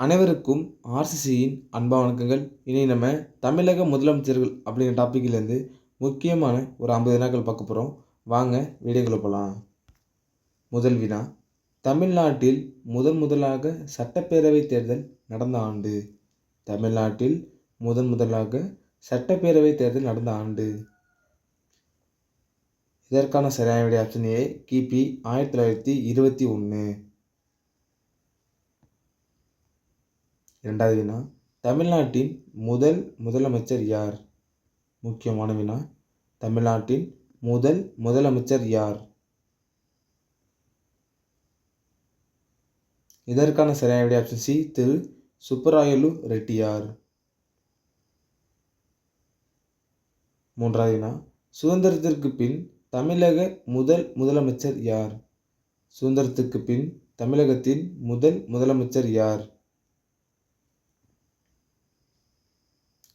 அனைவருக்கும் ஆர்சிசியின் அன்பா வணக்கங்கள். இனி நம்ம தமிழக முதலமைச்சர்கள் அப்படிங்கிற டாப்பிக்லேருந்து முக்கியமான ஒரு ஐம்பது வினாக்கள் பார்க்க போகிறோம் வாங்க வீடியோக்குள்ள போகலாம் முதல் வினா. தமிழ்நாட்டில் முதன் முதலாக சட்டப்பேரவை தேர்தல் நடந்த ஆண்டு. தமிழ்நாட்டில் முதன் முதலாக சட்டப்பேரவை தேர்தல் நடந்த ஆண்டு. இதற்கான சரியான விடை ஆப்ஷன் ஏ கிபி ஆயிரத்தி தொள்ளாயிரத்தி இருபத்தி ஒன்று இரண்டாவது வினா. தமிழ்நாட்டின் முதல் முதலமைச்சர் யார்? முக்கியமான வினா. தமிழ்நாட்டின் முதல் முதலமைச்சர் யார்? இதற்கான சரியான விடை ஆப்ஷன் சி திரு சுப்பராயலு ரெட்டியார் மூன்றாவது வினா. சுதந்திரத்திற்கு பின் தமிழக முதல் முதலமைச்சர் யார்? சுதந்திரத்துக்கு பின் தமிழகத்தின் முதல் முதலமைச்சர் யார்?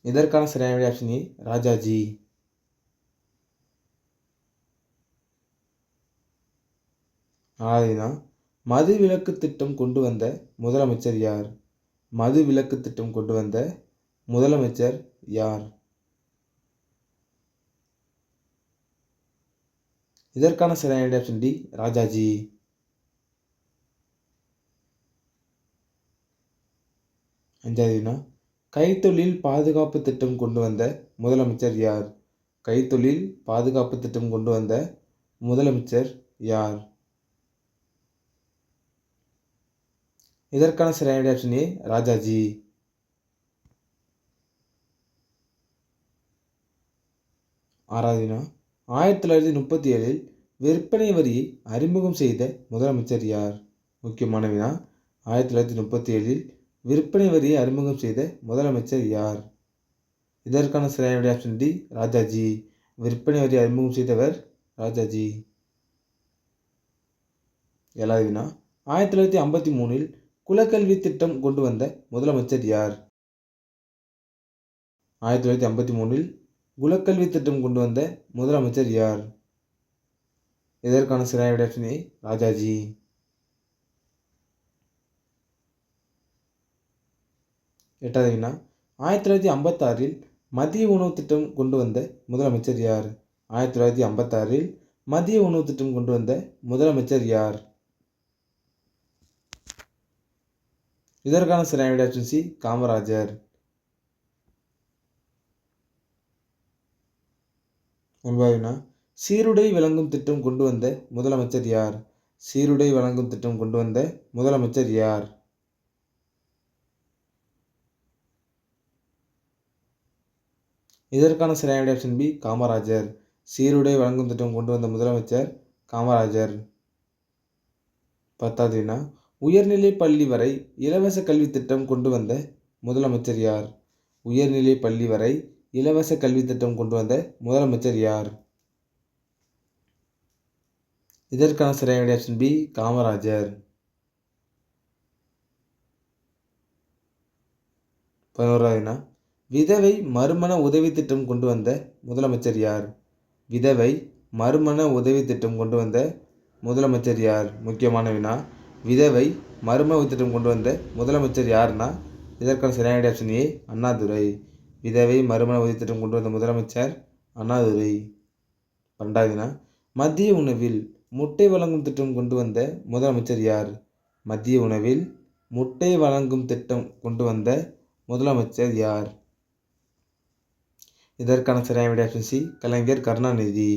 இதற்கான சரியான விடை ஆப்ஷன் ஏ ராஜாஜி. ஆதினா மது விலக்கு திட்டம் கொண்டு வந்த முதலமைச்சர் யார்? மது விலக்கு திட்டம் கொண்டு வந்த முதலமைச்சர் யார்? இதற்கான சரியான விடை ஆப்ஷன் டி ராஜாஜி. அஞ்சாவதுனா கைத்தொழில் பாதுகாப்பு திட்டம் கொண்டு வந்த முதலமைச்சர் யார்? கைத்தொழில் பாதுகாப்பு திட்டம் கொண்டு வந்த முதலமைச்சர் யார்? இதற்கான சரியான ஆப்ஷன் ஏ ராஜாஜி. ஆறாவது வினா ஆயிரத்தி தொள்ளாயிரத்தி முப்பத்தி ஏழில் விற்பனை வரியை அறிமுகம் செய்த முதலமைச்சர் யார்? முக்கியமான வினா ஆயிரத்தி தொள்ளாயிரத்தி முப்பத்தி ஏழில் விற்பனை வரியை அறிமுகம் செய்த முதலமைச்சர் யார்? இதற்கான சரியான விடை ஆப்ஷன் டி ராஜாஜி. விற்பனை வரி அறிமுகம் செய்தவர் ராஜாஜி. ஏழாவது வினா ஆயிரத்தி தொள்ளாயிரத்தி ஐம்பத்தி மூணில் குலக்கல்வி திட்டம் கொண்டு வந்த முதலமைச்சர் யார்? ஆயிரத்தி தொள்ளாயிரத்தி ஐம்பத்தி மூணில் குலக்கல்வி திட்டம் கொண்டு வந்த முதலமைச்சர் யார்? இதற்கான சரியான விடை ஆப்ஷன் ஏ ராஜாஜி. எட்டாவது ஆயிரத்தி தொள்ளாயிரத்தி ஐம்பத்தாறில் மதிய உணவு திட்டம் கொண்டு வந்த முதலமைச்சர் யார்? ஆயிரத்தி தொள்ளாயிரத்தி ஐம்பத்தாறில் மதிய உணவு திட்டம் கொண்டு வந்த முதலமைச்சர் யார்? இதற்கான சிறை விடை ஆப்ஷன் சி காமராஜர். ஒன்பதாவது சீருடை வழங்கும் திட்டம் கொண்டு வந்த முதலமைச்சர் யார்? சீருடை வழங்கும் திட்டம் கொண்டு வந்த முதலமைச்சர் யார்? இதற்கான சிறையாடி ஆப்ஷன் பி காமராஜர். சீருடை வழங்கும் திட்டம் கொண்டு வந்த முதலமைச்சர் காமராஜர். பத்தாவது வினா உயர்நிலை பள்ளி வரை இலவச கல்வி திட்டம் கொண்டு வந்த முதலமைச்சர் யார்? உயர்நிலை பள்ளி வரை இலவச கல்வி திட்டம் கொண்டு வந்த முதலமைச்சர் யார்? இதற்கான சிறையாடி ஆப்ஷன் பி காமராஜர். பதினோராவது வினா விதவை மறுமண உதவி திட்டம் கொண்டு வந்த முதலமைச்சர் யார்? விதவை மறுமண உதவி திட்டம் கொண்டு வந்த முதலமைச்சர் யார்? முக்கியமான வினா விதவை மறுமண உதவி திட்டம் கொண்டு வந்த முதலமைச்சர் யாருன்னா இதற்கான சரியான ஆப்ஷன் ஏ அண்ணாதுரை. விதவை மறுமண உதவி திட்டம் கொண்டு வந்த முதலமைச்சர் அண்ணாதுரை. பன்னெண்டாவது வினா மதிய உணவில் முட்டை வழங்கும் திட்டம் கொண்டு வந்த முதலமைச்சர் யார்? மதிய உணவில் முட்டை வழங்கும் திட்டம் கொண்டு வந்த முதலமைச்சர் யார்? இதற்கான சரியான விட ஆப்ஷன் சி கலைஞர் கருணாநிதி.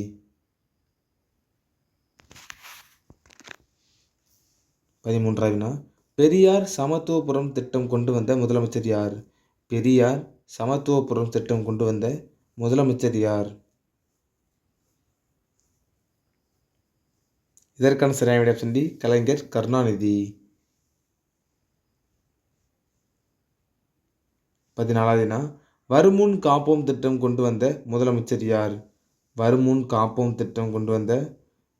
பதிமூன்றாவது பெரியார் சமத்துவபுரம் திட்டம் கொண்டு வந்த முதலமைச்சர் யார்? பெரியார் சமத்துவபுரம் திட்டம் கொண்டு வந்த முதலமைச்சர் யார்? இதற்கான சரியான விட ஆப்ஷன் டி கலைஞர் கருணாநிதி. பதினாலாவது வருமுன் காப்போம் திட்டம் கொண்டு வந்த முதலமைச்சர் யார்? வருமுன் காப்போம் திட்டம் கொண்டு வந்த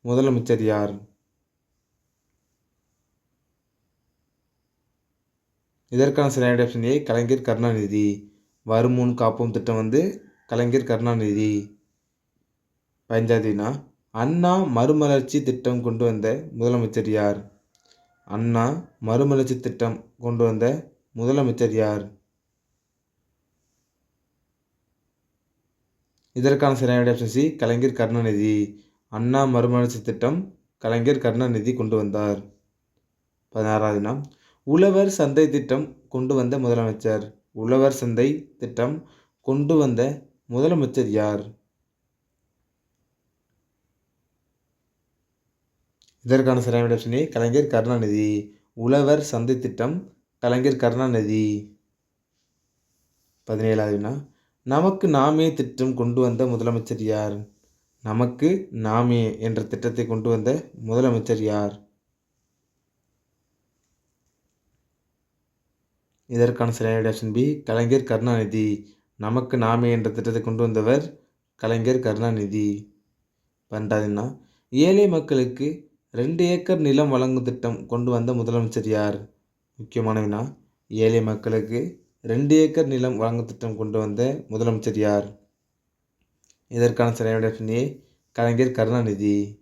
முதலமைச்சர் யார்? இதற்கான சரியான ஆப்ஷன் ஏ கலைஞர் கருணாநிதி. வருமுன் காப்போம் திட்டம் வந்து கலைஞர் கருணாநிதி. பஞ்சாதினா அண்ணா மறுமலர்ச்சி திட்டம் கொண்டு வந்த முதலமைச்சர் யார்? அண்ணா மறுமலர்ச்சி திட்டம் கொண்டு வந்த முதலமைச்சர் யார்? இதற்கான சரியான ஆப்ஷன் சி கலைஞர் கருணாநிதி. அண்ணா மறுமலர்ச்சி திட்டம் கலைஞர் கருணாநிதி கொண்டு வந்தார். பதினாறாவது வினா உழவர் சந்தை திட்டம் கொண்டு வந்த முதலமைச்சர். உழவர் சந்தை திட்டம் கொண்டு வந்த முதலமைச்சர் யார்? இதற்கான சரியான ஆப்ஷன் கலைஞர் கருணாநிதி. உழவர் சந்தை திட்டம் கலைஞர் கருணாநிதி. பதினேழாவது வினா நமக்கு நாமே திட்டம் கொண்டு வந்த முதலமைச்சர் யார்? நமக்கு நாமே என்ற திட்டத்தை கொண்டு வந்த முதலமைச்சர் யார்? இதற்கான சரியான ஆப்ஷன் பி கலைஞர் கருணாநிதி. நமக்கு நாமே என்ற திட்டத்தை கொண்டு வந்தவர் கலைஞர் கருணாநிதி. பன்னெண்டாவதுனா ஏழை மக்களுக்கு ரெண்டு ஏக்கர் நிலம் வழங்கும் திட்டம் கொண்டு வந்த முதலமைச்சர் யார்? முக்கியமானவினா ஏழை மக்களுக்கு ரெண்டு ஏக்கர் நிலம் வழங்கும் திட்டம் கொண்டு வந்த முதலமைச்சர் யார்? இதற்கான சரியான ஆப்ஷன் கலைஞர் கருணாநிதி.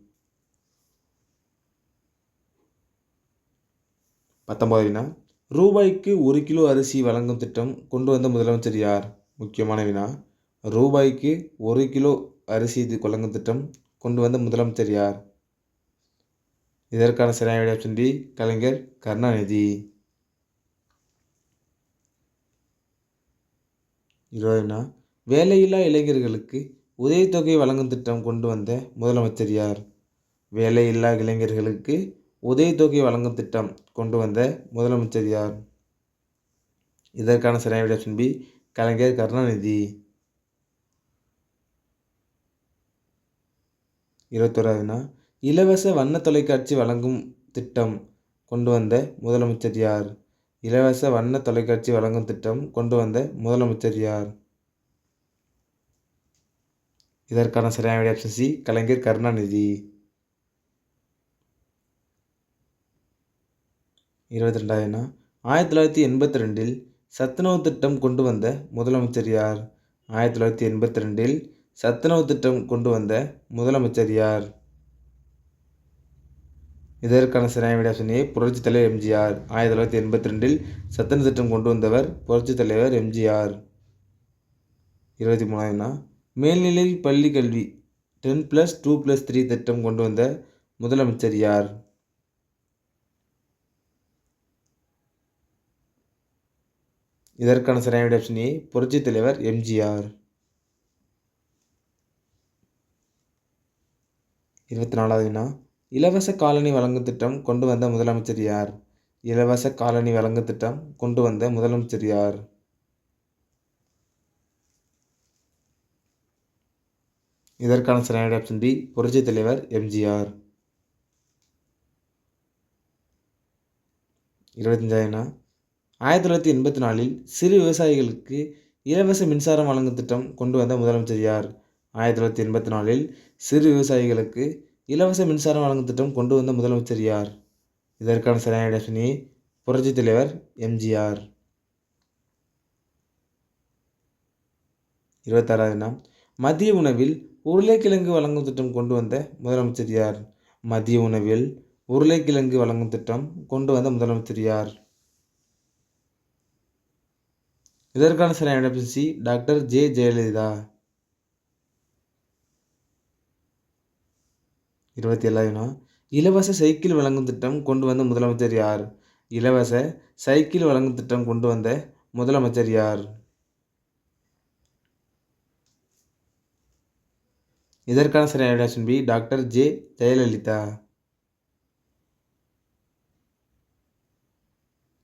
பத்தொன்பது வினா. ரூபாய்க்கு ஒரு கிலோ அரிசி வழங்கும் திட்டம் கொண்டு வந்த முதலமைச்சர் யார்? முக்கியமான வினா. ரூபாய்க்கு ஒரு கிலோ அரிசி இது வழங்கும் திட்டம் கொண்டு வந்த முதலமைச்சர் யார்? இதற்கான சரியான ஆப்ஷன் டி கலைஞர் கருணாநிதி. இருபதுனா வேலையில்லா இளைஞர்களுக்கு உதவித்தொகை வழங்கும் திட்டம் கொண்டு வந்த முதலமைச்சர் யார்? வேலையில்லா இளைஞர்களுக்கு உதவித்தொகை வழங்கும் திட்டம் கொண்டு வந்த முதலமைச்சர் யார்? இதற்கான சரியான ஆப்ஷன் பி கலைஞர் கருணாநிதி. இருபத்தோராதுனா இலவச வண்ண தொலைக்காட்சி வழங்கும் திட்டம் கொண்டு வந்த முதலமைச்சர் யார்? இலவச வண்ண தொலைக்காட்சி வழங்கும் திட்டம் கொண்டு வந்த முதலமைச்சர் யார்? இதற்கான சரியான ஆப்ஷன் சி கலைஞர் கருணாநிதி. இருபத்தி ரெண்டாயிரம்னா ஆயிரத்தி தொள்ளாயிரத்தி எண்பத்தி ரெண்டில் சத்துணவு திட்டம் கொண்டு வந்த முதலமைச்சர் யார்? ஆயிரத்தி தொள்ளாயிரத்தி எண்பத்தி ரெண்டில் சத்துணவு திட்டம் கொண்டு வந்த முதலமைச்சர் யார்? இதற்கான சரியான ஆப்ஷன் ஏ புரட்சித் தலைவர் எம்ஜிஆர் ஆயிரத்தி தொள்ளாயிரத்தி எண்பத்தி ரெண்டில் சத்தன திட்டம் கொண்டு வந்தவர் புரட்சித் தலைவர் எம்ஜிஆர் இருபத்தி மூணாவதுனா? மேல்நிலை பள்ளி கல்வி ten plus two plus three திட்டம் கொண்டு வந்த முதலமைச்சர் யார்? இதற்கான சரியான ஆப்ஷன் ஏ புரட்சித் தலைவர் எம்ஜிஆர் இருபத்தி நாலாவது வினா இலவச காலனி வழங்கும் திட்டம் கொண்டு வந்த முதலமைச்சர் யார்? இலவச காலனி வழங்கும் திட்டம் கொண்டு வந்த முதலமைச்சர் யார்? இதற்கான சரியான ஆப்ஷன் பி புரட்சி தலைவர் எம்ஜிஆர். இருபத்தஞ்சாயிரம்னா? ஆயிரத்தி தொள்ளாயிரத்தி எண்பத்தி நாலில் சிறு விவசாயிகளுக்கு இலவச மின்சாரம் வழங்கும் திட்டம் கொண்டு வந்த முதலமைச்சர் யார்? ஆயிரத்தி தொள்ளாயிரத்தி எண்பத்தி நாலில் சிறு விவசாயிகளுக்கு இலவச மின்சாரம் வழங்கும் திட்டம் கொண்டு வந்த முதலமைச்சர் யார்? இதற்கான சரியான ஆப்ஷன் ஏ புரட்சித் தலைவர் எம்ஜிஆர். இருபத்தாறாவது மதிய உணவில் உருளைக்கிழங்கு வழங்கும் திட்டம் கொண்டு வந்த முதலமைச்சர் யார்? மதிய உணவில் உருளைக்கிழங்கு வழங்கும் திட்டம் கொண்டு வந்த முதலமைச்சர் யார்? இதற்கான சரியான ஆப்ஷன் டாக்டர் ஜே ஜெயலலிதா. இருபத்தி ஏழாயிரம் இலவச சைக்கிள் வழங்கும் திட்டம் கொண்டு வந்த முதலமைச்சர் யார்? இலவச சைக்கிள் வழங்கும் திட்டம் கொண்டு வந்த முதலமைச்சர் யார்? இதற்கான சரியான option B doctor J Jayalalithaa.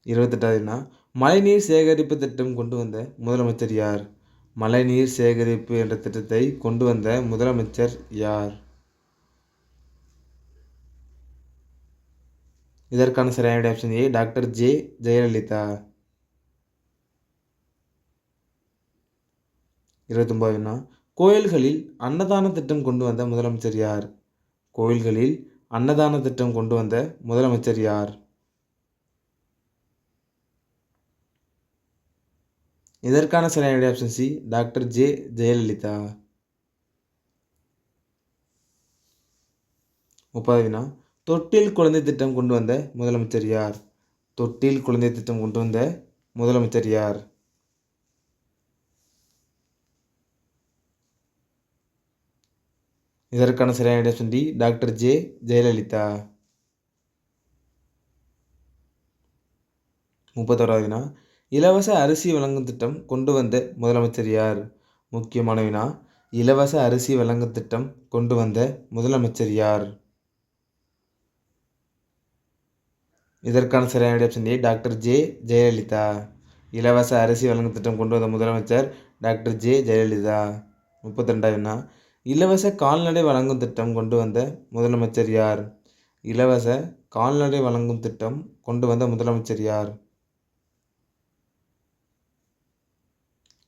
இருபத்தெட்டாவதுனா மழைநீர் சேகரிப்பு திட்டம் கொண்டு வந்த முதலமைச்சர் யார்? மழைநீர் சேகரிப்பு என்ற திட்டத்தை கொண்டு வந்த முதலமைச்சர் யார்? இதற்கான சரியான option A doctor J Jayalalithaa. இருபத்தொம்போதுனா கோயில்களில் அன்னதான திட்டம் கொண்டு வந்த முதலமைச்சர் யார்? கோயில்களில் அன்னதான திட்டம் கொண்டு வந்த முதலமைச்சர் யார்? இதற்கான சரியான option C doctor J Jayalalithaa. முப்பது வினா தொட்டில் குழந்தை திட்டம் கொண்டு வந்த முதலமைச்சர் யார்? தொட்டில் குழந்தை திட்டம் கொண்டு வந்த முதலமைச்சர் யார்? இதற்கான சரியான இடம் சொல்லி டாக்டர் ஜே ஜெயலலிதா. முப்பத்தோராவது வினா. இலவச அரிசி வழங்கும் திட்டம் கொண்டு வந்த முதலமைச்சர் யார்? முக்கியமான வினா. இலவச அரிசி வழங்கும் திட்டம் கொண்டு வந்த முதலமைச்சர் யார்? இதற்கான சரியான விடை option A doctor J Jayalalithaa. இலவச அரிசி வழங்கும் திட்டம் கொண்டு வந்த முதலமைச்சர் டாக்டர் ஜே ஜெயலலிதா. முப்பத்தி ரெண்டாவதுனா இலவச கால்நடை வழங்கும் திட்டம் கொண்டு வந்த முதலமைச்சர் யார்? இலவச கால்நடை வழங்கும் திட்டம் கொண்டு வந்த முதலமைச்சர் யார்?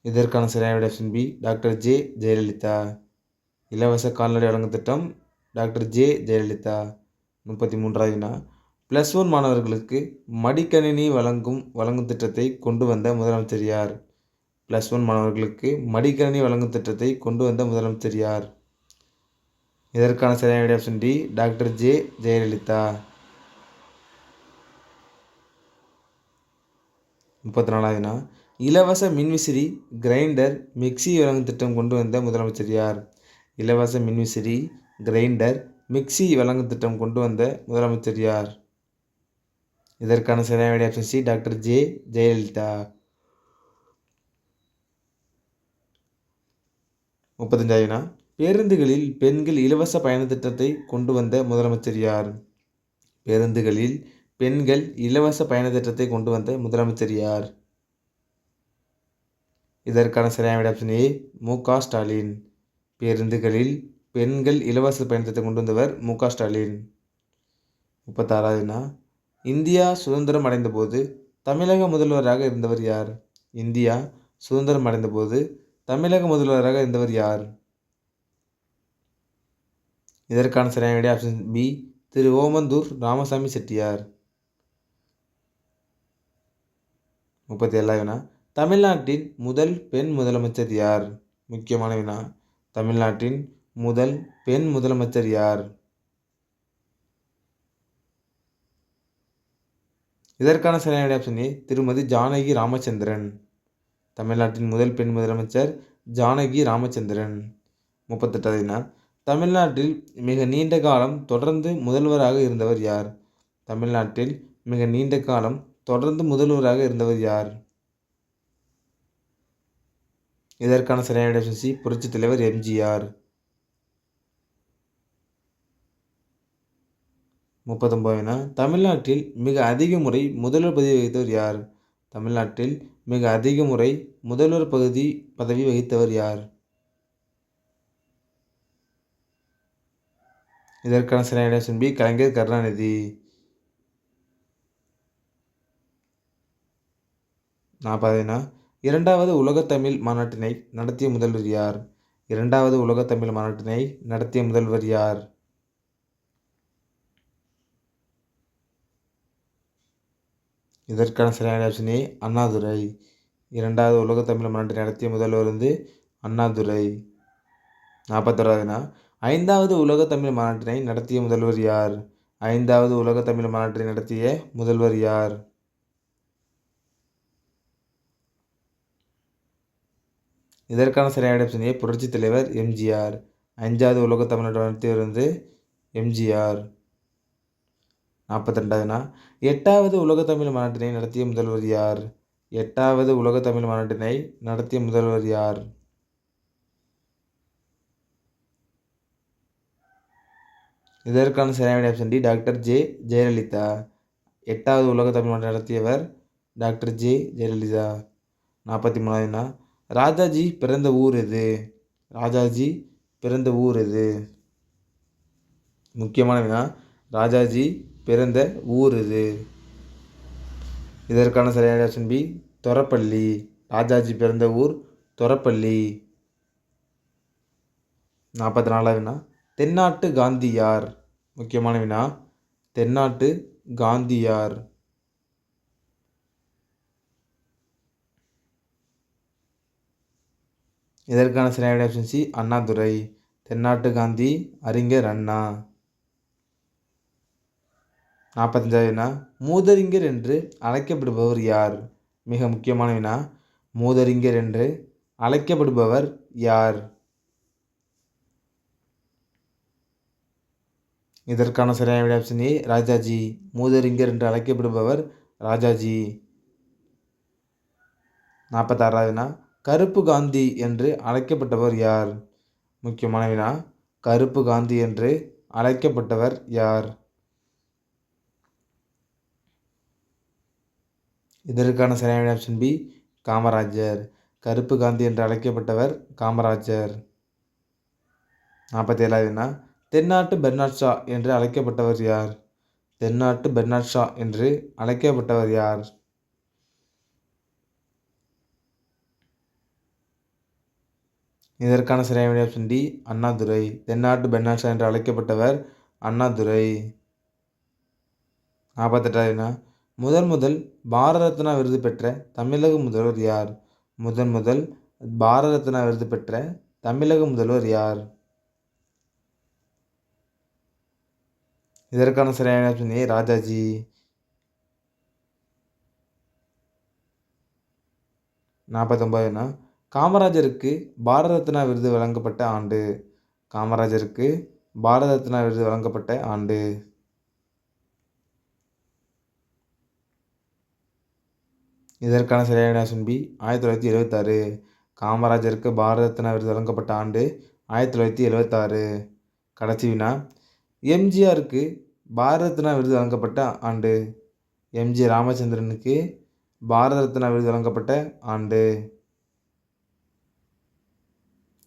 இதற்கான சரியான விடை option B doctor J Jayalalithaa. இலவச கால்நடை வழங்கும் திட்டம் டாக்டர் ஜே ஜெயலலிதா. முப்பத்தி மூன்றாவதுனா ப்ளஸ் ஒன் மாணவர்களுக்கு மடிக்கணினி வழங்கும் வழங்கும் திட்டத்தை கொண்டு வந்த முதலமைச்சர் யார்? ப்ளஸ் ஒன் மாணவர்களுக்கு மடிக்கணினி வழங்கும் திட்டத்தை கொண்டு வந்த முதலமைச்சர் யார்? இதற்கான சரியான விடை option D doctor J Jayalalithaa. முப்பத்தி நாலாவதுனா இலவச மின்விசிறி கிரைண்டர் மிக்சி வழங்கும் திட்டம் கொண்டு வந்த முதலமைச்சர் யார்? இலவச மின்விசிறி கிரைண்டர் மிக்சி வழங்கும் திட்டம் கொண்டு வந்த முதலமைச்சர் யார்? இதற்கான சரியான option C doctor J Jayalalithaa. முப்பத்தஞ்சாயிரம்னா? பேருந்துகளில் பெண்கள் இலவச பயண திட்டத்தை கொண்டு வந்த முதலமைச்சர் யார்? பேருந்துகளில் பெண்கள் இலவச பயண திட்டத்தை கொண்டு வந்த முதலமைச்சர் யார்? இதற்கான சரியான ஆப்ஷன் ஏ மு க ஸ்டாலின். பேருந்துகளில் பெண்கள் இலவச பயணத்தை கொண்டு வந்தவர் மு க ஸ்டாலின். முப்பத்தாறாவதுனா? இந்தியா சுதந்திரம் அடைந்தபோது தமிழக முதல்வராக இருந்தவர் யார்? இந்தியா சுதந்திரம் அடைந்தபோது தமிழக முதல்வராக இருந்தவர் யார்? இதற்கான சரியான விடை ஆப்ஷன் பி திரு ஓமந்தூர் ராமசாமி செட்டியார். முப்பத்தி ஏழாவது வினா தமிழ்நாட்டின் முதல் பெண் முதலமைச்சர் யார்? முக்கியமான வினா தமிழ்நாட்டின் முதல் பெண் முதலமைச்சர் யார்? இதற்கான சரியான ஆப்ஷன் ஏ திருமதி ஜானகி ராமச்சந்திரன். தமிழ்நாட்டின் முதல் பெண் முதலமைச்சர் ஜானகி ராமச்சந்திரன். முப்பத்தெட்டாவது வினா தமிழ்நாட்டில் மிக நீண்ட காலம் தொடர்ந்து முதல்வராக இருந்தவர் யார்? தமிழ்நாட்டில் மிக நீண்ட காலம் தொடர்ந்து முதல்வராக இருந்தவர் யார்? இதற்கான சரியான ஆப்ஷன் சி புரட்சித் தலைவர் எம்ஜிஆர் முப்பத்தொம்போதுனா தமிழ்நாட்டில் மிக அதிக முறை முதல்வர் பதவி வகித்தவர் யார்? தமிழ்நாட்டில் மிக அதிக முறை முதல்வர் பகுதி பதவி வகித்தவர் யார்? இதற்கான சரியான பி கலைஞர் கருணாநிதி. நாற்பதுனா இரண்டாவது உலகத்தமிழ் மாநாட்டினை நடத்திய முதல்வர் யார்? இரண்டாவது உலகத்தமிழ் மாநாட்டினை நடத்திய முதல்வர் யார்? இதற்கான சரியான ஆப்ஷனே அண்ணாதுரை. இரண்டாவது உலகத்தமிழ் மாநாட்டை நடத்திய முதல்வர் வந்து அண்ணாதுரை. நாற்பத்தோராவதுனா ஐந்தாவது உலக தமிழ் மாநாட்டினை நடத்திய முதல்வர் யார்? ஐந்தாவது உலக தமிழ் மாநாட்டை நடத்திய முதல்வர் யார்? இதற்கான சரியான ஆப்ஷன் ஏ புரட்சித் தலைவர் எம்ஜிஆர் அஞ்சாவது உலக தமிழ்நாடு நடத்தியவர் வந்து எம்ஜிஆர் நாற்பத்தி ரெண்டாவதுனா எட்டாவது உலக தமிழ் மாநாட்டினை நடத்திய முதல்வர் யார்? எட்டாவது உலக தமிழ் மாநாட்டினை நடத்திய முதல்வர் யார்? இதற்கான சரியான option D doctor J. Jayalalithaa. எட்டாவது உலக தமிழ் மாநாட்டை நடத்தியவர் டாக்டர் ஜே. ஜெயலலிதா. நாற்பத்தி மூணாவதுனா ராஜாஜி பிறந்த ஊர் எது? ராஜாஜி பிறந்த ஊர் எது? முக்கியமான வினா ராஜாஜி பிறந்த ஊர் இது. இதற்கான சரியான ஆப்ஷன் பி தொரப்பள்ளி. ராஜாஜி பிறந்த ஊர் தொரப்பள்ளி. நாற்பத்தி நாலாவது வினா தென்னாட்டு காந்தியார். முக்கியமான வினா தென்னாட்டு காந்தியார். இதற்கான சரியான ஆப்ஷன் சி அண்ணாதுரை. தென்னாட்டு காந்தி அறிஞர் அண்ணா. நாற்பத்தஞ்சாவதுனா மூதறிஞர் என்று அழைக்கப்படுபவர் யார்? மிக முக்கியமான வினா மூதறிஞர் என்று அழைக்கப்படுபவர் யார்? இதற்கான சரியான விட ஆப்ஷன் ஏ ராஜாஜி. மூதறிஞர் என்று அழைக்கப்படுபவர் ராஜாஜி. நாற்பத்தாறாவது வினா கருப்பு காந்தி என்று அழைக்கப்பட்டவர் யார்? முக்கியமான வினா கருப்பு காந்தி என்று அழைக்கப்பட்டவர் யார்? இதற்கான சரியான ஆப்ஷன் பி காமராஜர். கருப்பு காந்தி என்று அழைக்கப்பட்டவர் காமராஜர். நாற்பத்தி ஏழாவது வினா தென்னாட்டு பெர்னாட் ஷா என்று அழைக்கப்பட்டவர் யார்? தென்னாட்டு பெர்னாட் ஷா என்று அழைக்கப்பட்டவர் யார்? இதற்கான சரியான ஆப்ஷன் டி அண்ணாதுரை. தென்னாட்டு பெர்னாட் ஷா என்று அழைக்கப்பட்டவர் அண்ணாதுரை. நாற்பத்தெட்டாவது வினா முதன் முதல் பாரத ரத்னா விருது பெற்ற தமிழக முதல்வர் யார்? முதன் முதல் பாரத ரத்னா விருது பெற்ற தமிழக முதல்வர் யார்? இதற்கான சரியான ஆப்ஷன் ஏ ராஜாஜி நாற்பத்தொம்பதுனா காமராஜருக்கு பாரத ரத்னா விருது வழங்கப்பட்ட ஆண்டு. காமராஜருக்கு பாரத ரத்னா விருது வழங்கப்பட்ட ஆண்டு. இதற்கான சரியான ஆப்ஷன் பி ஆயிரத்தி தொள்ளாயிரத்தி எழுபத்தாறு காமராஜருக்கு பாரத ரத்னா விருது வழங்கப்பட்ட ஆண்டு ஆயிரத்தி தொள்ளாயிரத்தி எழுபத்தாறு கடைசி வினா. எம்ஜிஆருக்கு பாரத ரத்னா விருது வழங்கப்பட்ட ஆண்டு. எம்ஜி ராமச்சந்திரனுக்கு பாரத ரத்னா விருது வழங்கப்பட்ட ஆண்டு.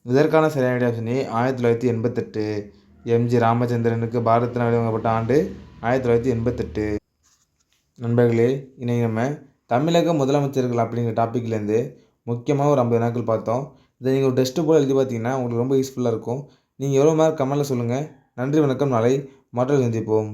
இதற்கான சரியான ஆப்ஷன் ஏ ஆயிரத்தி தொள்ளாயிரத்தி எண்பத்தெட்டு. எம்ஜி ராமச்சந்திரனுக்கு பாரத ரத்னா விருது வழங்கப்பட்ட ஆண்டு ஆயிரத்தி தொள்ளாயிரத்தி எண்பத்தெட்டு. நண்பர்களே இணைய நம்ம தமிழக முதலமைச்சர்கள் அப்படிங்கிற டாப்பிக்லேருந்து முக்கியமாக ஒரு ஐம்பது நாட்கள் பார்த்தோம். இதை நீங்கள் ஒரு டெஸ்ட்டு போல் எழுதி பார்த்தீங்கன்னா உங்களுக்கு ரொம்ப யூஸ்ஃபுல்லாக இருக்கும். நீங்கள் எவ்வளோ மார்க் கமெண்ட்டில் சொல்லுங்கள் நன்றி வணக்கம். நாளை மற்றொரு சந்திப்போம்.